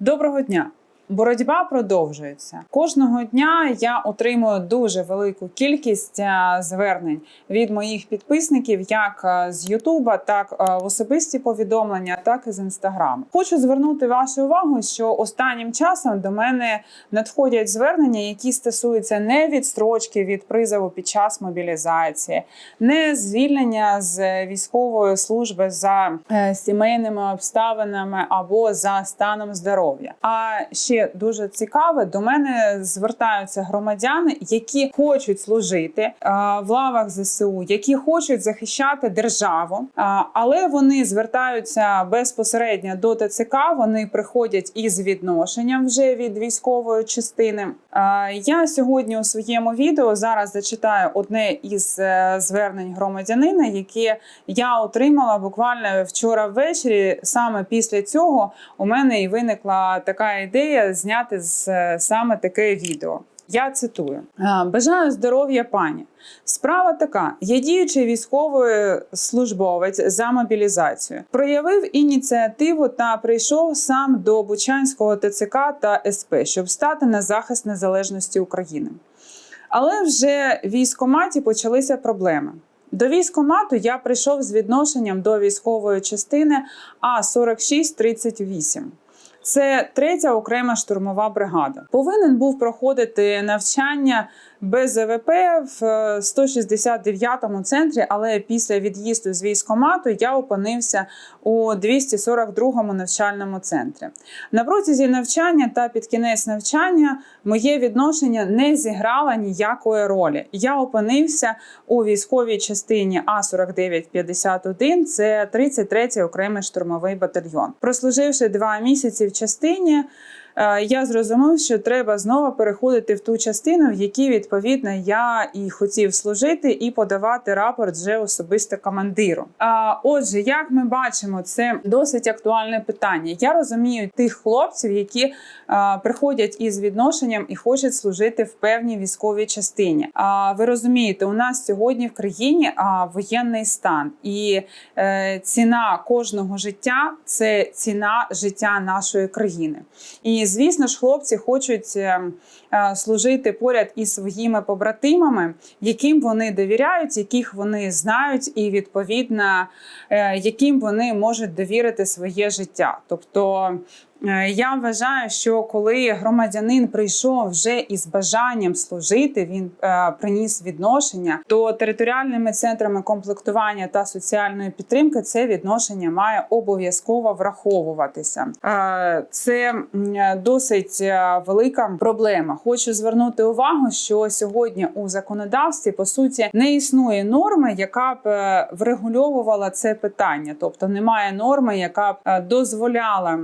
Доброго дня! Боротьба продовжується кожного дня. Я отримую дуже велику кількість е, звернень від моїх підписників, як е, з Ютуба, так е, в особисті повідомлення, так і з інстаграму. Хочу звернути вашу увагу, що останнім часом до мене надходять звернення, які стосуються не відстрочки від призову під час мобілізації, не звільнення з військової служби за сімейними обставинами або за станом здоров'я. А ще дуже цікаве, до мене звертаються громадяни, які хочуть служити е, в лавах ЗСУ, які хочуть захищати державу, е, але вони звертаються безпосередньо до ТЦК. Вони приходять із відношенням вже від військової частини. Е, Я сьогодні у своєму відео зараз зачитаю одне із звернень громадянина, яке я отримала буквально вчора ввечері. Саме після цього у мене і виникла така ідея зняти з е, саме таке відео. Я цитую: «Е, бажаю здоров'я, пані. Справа така: є діючий військовий службовець за мобілізацію, проявив ініціативу та прийшов сам до Бучанського ТЦК та СП, щоб стати на захист незалежності України. Але вже в військкоматі почалися проблеми. До військкомату я прийшов з відношенням до військової частини А 4638 Це третя окрема штурмова бригада. Повинен був проходити навчання без ЗВП в е, 169-му центрі, але після від'їзду з військкомату я опинився у 242-му навчальному центрі. На протязі навчання та під кінець навчання моє відношення не зіграло ніякої ролі. Я опинився у військовій частині А 4951 це 33-й окремий штурмовий батальйон. Прослуживши два місяці частині. Е, Я зрозумів, що треба знову переходити в ту частину, в якій відповідно я і хотів служити, і подавати рапорт вже особисто командиру. А отже, як ми бачимо, це досить актуальне питання. Я розумію тих хлопців, які а, приходять із відношенням і хочуть служити в певній військовій частині. А ви розумієте, у нас сьогодні в країні воєнний стан, і е, ціна кожного життя це ціна життя нашої країни. І звісно ж, хлопці хочуть е, е, служити поряд із своїми побратимами, яким вони довіряють, яких вони знають, і відповідно е, яким вони можуть довірити своє життя. Тобто. Е, Я вважаю, що коли громадянин прийшов вже із бажанням служити, він е, приніс відношення, то територіальними центрами комплектування та соціальної підтримки це відношення має обов'язково враховуватися. Е, Це досить е, велика проблема. Хочу звернути увагу, що сьогодні у законодавстві по суті не існує норми, яка б е, врегульовувала це питання, тобто немає норми, яка б е, дозволяла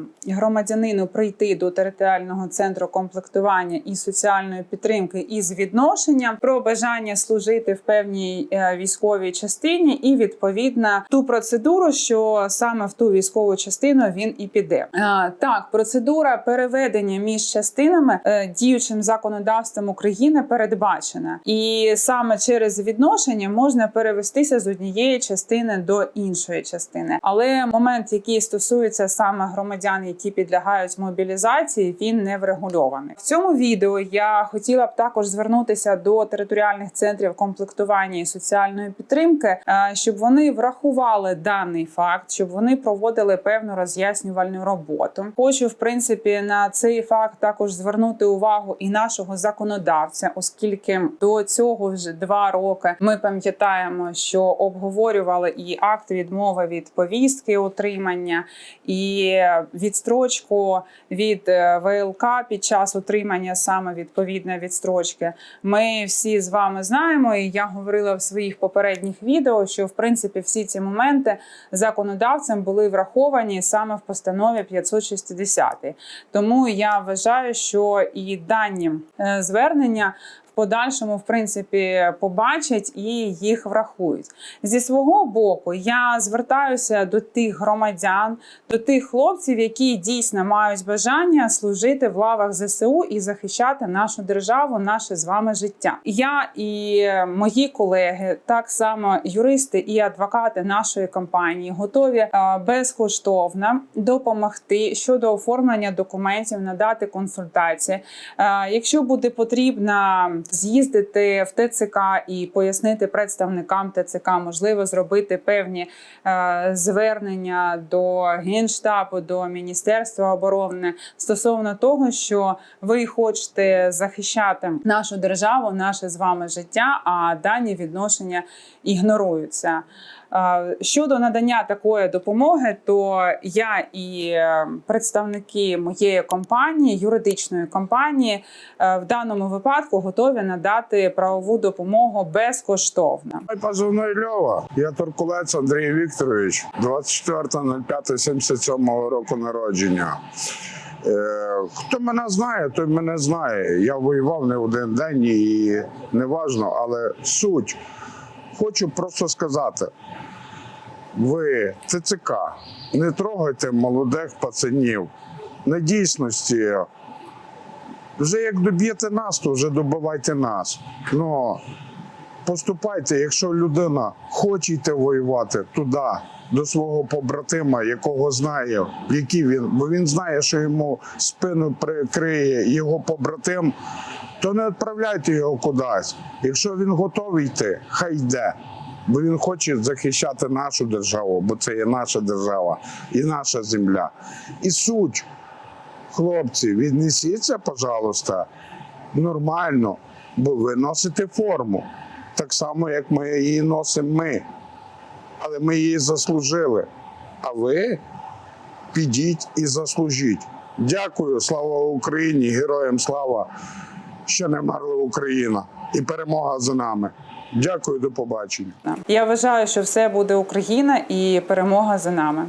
громадянину прийти до територіального центру комплектування і соціальної підтримки із відношенням про бажання служити в певній е, військовій частині, і відповідно ту процедуру, що саме в ту військову частину він і піде. Е, Так, процедура переведення між частинами е, діючим законодавством України передбачена, і саме через відношення можна перевестися з однієї частини до іншої частини. Але момент, який стосується саме громадян, які підлягають мобілізації, він не врегульований. В цьому відео я хотіла б також звернутися до територіальних центрів комплектування і соціальної підтримки, е, щоб вони врахували даний факт, щоб вони проводили певну роз'яснювальну роботу. Хочу в принципі на цей факт також звернути увагу і нашого законодавця, оскільки до цього вже два роки ми пам'ятаємо, що обговорювали і акт відмови від повістки отримання, і відстрочку від е, ВЛК під час отримання саме відповідної відстрочки. Ми всі з вами знаємо, і я говорила в своїх попередніх відео, що в принципі всі ці моменти законодавцем були враховані саме в постанові 560. Тому я вважаю, що і дані е, звернення. Подальшому, в принципі, побачать і їх врахують. Зі свого боку, я звертаюся до тих громадян, до тих хлопців, які дійсно мають бажання служити в лавах ЗСУ і захищати нашу державу, наше з вами життя. Я і мої колеги, так само юристи і адвокати нашої компанії, готові е, безкоштовно допомогти щодо оформлення документів, надати консультації. Е, Якщо буде потрібно з'їздити в ТЦК і пояснити представникам ТЦК, можливо, зробити певні е, звернення до генштабу, до міністерства оборони стосовно того, що ви хочете захищати нашу державу, наше з вами життя, а дані відношення ігноруються. Щодо надання такої допомоги, то я і е, представники моєї компанії, юридичної компанії, е, в даному випадку готові надати правову допомогу безкоштовно. Мой позывной Льова. Я туркулець Андрій Вікторович, 24.05.77 року народження. Е, хто мене знає, той мене знає. Я воював не один день і не важно, але суть. Хочу просто сказати: ви, ТЦК, не трогайте молодих пацанів. На дійсності, вже як доб'єте нас, то вже добивайте нас. Ну, поступайте, якщо людина хоче йти воювати туди, до свого побратима, якого знає, який він, бо він знає, що йому спину прикриє його побратим, то не відправляйте його кудись. Якщо він готовий йти, хай йде. Бо він хоче захищати нашу державу, бо це є наша держава і наша земля. І суть, хлопці, віднесіться, пожалуйста, нормально, бо ви носите форму. Так само, як ми її носимо ми. Але ми її заслужили. А ви підіть і заслужіть. Дякую, слава Україні, героям слава, що не марла Україна. І перемога за нами. Дякую, до побачення. Я вважаю, що все буде Україна і перемога за нами.